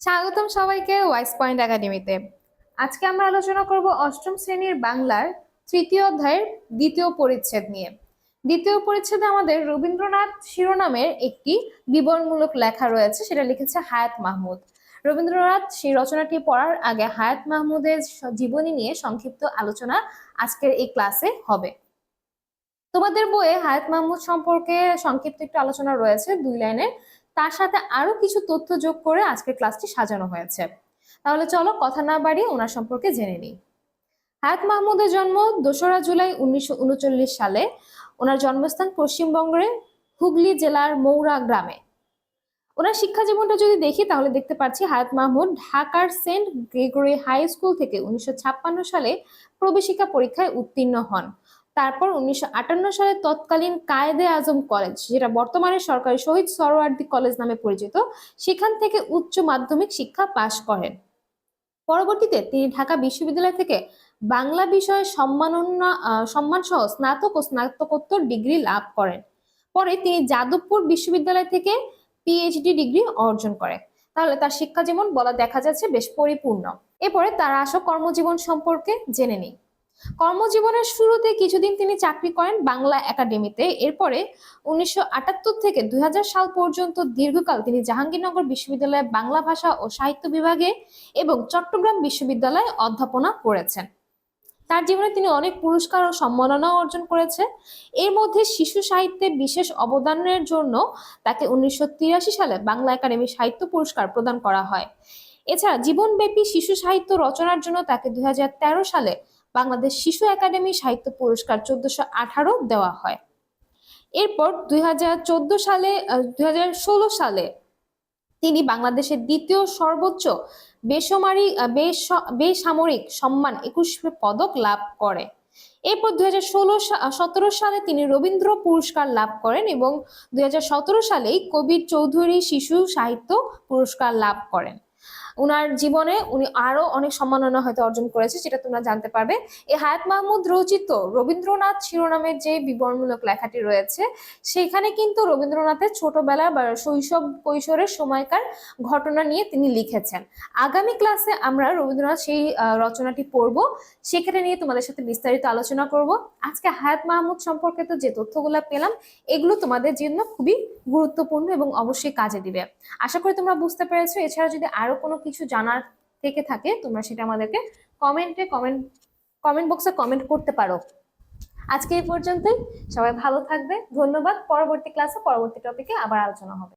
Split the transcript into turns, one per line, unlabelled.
স্বাগতম সবাইকে wise point একাডেমিতে। আজকে আমরা আলোচনা করব অষ্টম শ্রেণির বাংলার তৃতীয় অধ্যায়ের দ্বিতীয় পরিচ্ছেদ নিয়ে। দ্বিতীয় পরিচ্ছেদে আমাদের রবীন্দ্রনাথ শিরোনামের একটি বিবরণমূলক লেখা রয়েছে, সেটা লিখেছে হায়াত মাহমুদ। রবীন্দ্রনাথ সেই রচনাটি পড়ার আগে হায়াত মাহমুদের জীবনী নিয়ে সংক্ষিপ্ত আলোচনা আজকের এই ক্লাসে হবে। তোমাদের বইয়ে হায়াত মাহমুদ সম্পর্কে সংক্ষিপ্ত একটু আলোচনা রয়েছে দুই লাইনের। তার সাথে আরও কিছু তথ্য যোগ করে আজকের ক্লাসটি সাজানো হয়েছে। তাহলে চলো কথা না বাড়িয়ে ওনার সম্পর্কে জেনে নিই। হায়াত মাহমুদের জন্ম দোসরা জুলাই উনিশশো সালে। ওনার জন্মস্থান পশ্চিমবঙ্গের হুগলি জেলার মৌরা গ্রামে। ওনার শিক্ষা জীবনটা যদি দেখি, তাহলে দেখতে পাচ্ছি হায়াত মাহমুদ ঢাকার সেন্ট গ্রেগরি হাই স্কুল থেকে উনিশশো ছাপ্পান্ন সালে প্রবেশিকা পরীক্ষায় উত্তীর্ণ হন। তারপর উনিশশো আটান্ন সালে তৎকালীন কায়েদে আজম কলেজ যেটা বর্তমানে সরকারি শহীদ সরোয়ার্দী কলেজ নামে পরিচিত সেখান থেকে উচ্চ মাধ্যমিক শিক্ষা পাশ করেন। পরবর্তীতে তিনি ঢাকা বিশ্ববিদ্যালয় থেকে বাংলা বিষয়ে সম্মাননা আহ, সম্মান সহ স্নাতক ও স্নাতকোত্তর ডিগ্রি লাভ করেন। পরে তিনি যাদবপুর বিশ্ববিদ্যালয় থেকে পিএইচডি ডিগ্রি অর্জন করেন। তাহলে তার শিক্ষা জীবন বলা দেখা যাচ্ছে বেশ পরিপূর্ণ। এরপরে তার আসো কর্মজীবন সম্পর্কে জেনে নিই। কর্মজীবনের শুরুতে কিছুদিন তিনি চাকরি করেন বাংলা একাডেমিতে। এরপরে উনিশশো থেকে দুই সাল পর্যন্ত দীর্ঘকাল তিনি জাহাঙ্গীরনগর বিশ্ববিদ্যালয়ে বাংলা ভাষা ও সাহিত্য বিভাগে এবং চট্টগ্রাম বিশ্ববিদ্যালয়ে অধ্যাপনা করেছেন। তার জীবনে তিনি অনেক পুরস্কার ও সম্মাননা অর্জন করেছে। এর মধ্যে শিশু সাহিত্যে বিশেষ অবদানের জন্য তাকে উনিশশো তিরাশি সালে বাংলা একাডেমি সাহিত্য পুরস্কার প্রদান করা হয়। এছাড়া জীবনব্যাপী শিশু সাহিত্য রচনার জন্য তাকে দুই হাজার তেরো সালে বাংলাদেশ শিশু একাডেমি সাহিত্য পুরস্কার চোদ্দশো আঠারো দেওয়া হয়। এরপর দুই হাজার চোদ্দ সালে দুই হাজার ষোলো সালে তিনি বাংলাদেশের দ্বিতীয় সর্বোচ্চ বেসমারি বেস- বেসামরিক সম্মান একুশ পদক লাভ করে। এরপর দুই হাজার ষোলো সালে তিনি রবীন্দ্র পুরস্কার লাভ করেন এবং দুই হাজার সতেরো সালেই কবির চৌধুরী শিশু সাহিত্য পুরস্কার লাভ করেন। উনার জীবনে উনি আরও অনেক সম্মাননা হয়তো অর্জন করেছে যেটা তোমরা জানতে পারবে। এই হায়াত মাহমুদ রচিত রবীন্দ্রনাথ শিরোনামের যে বিবরণমূলক লেখাটি রয়েছে, সেখানে কিন্তু রবীন্দ্রনাথের ছোটবেলা বা শৈশব কৈশোরের সময়কার ঘটনা নিয়ে তিনি লিখেছেন। আগামী ক্লাসে আমরা রবীন্দ্রনাথ সেই রচনাটি পড়ব, সেখানে নিয়ে তোমাদের সাথে বিস্তারিত আলোচনা করব। আজকে হায়াত মাহমুদ সম্পর্কে তো যে তথ্যগুলো পেলাম, এগুলো তোমাদের জন্য খুবই গুরুত্বপূর্ণ এবং অবশ্যই কাজে দিবে। আশা করি তোমরা বুঝতে পেরেছ এছাড়া যদি আরও কোনো কিছু জানার থেকে থাকে, তোমরা সেটা আমাদেরকে কমেন্টে কমেন্ট কমেন্ট বক্সে কমেন্ট করতে পারো। আজকে এই পর্যন্তই। সবাই ভালো থাকবে। ধন্যবাদ। পরবর্তী ক্লাসে পরবর্তী টপিকে আবার আলোচনা হবে।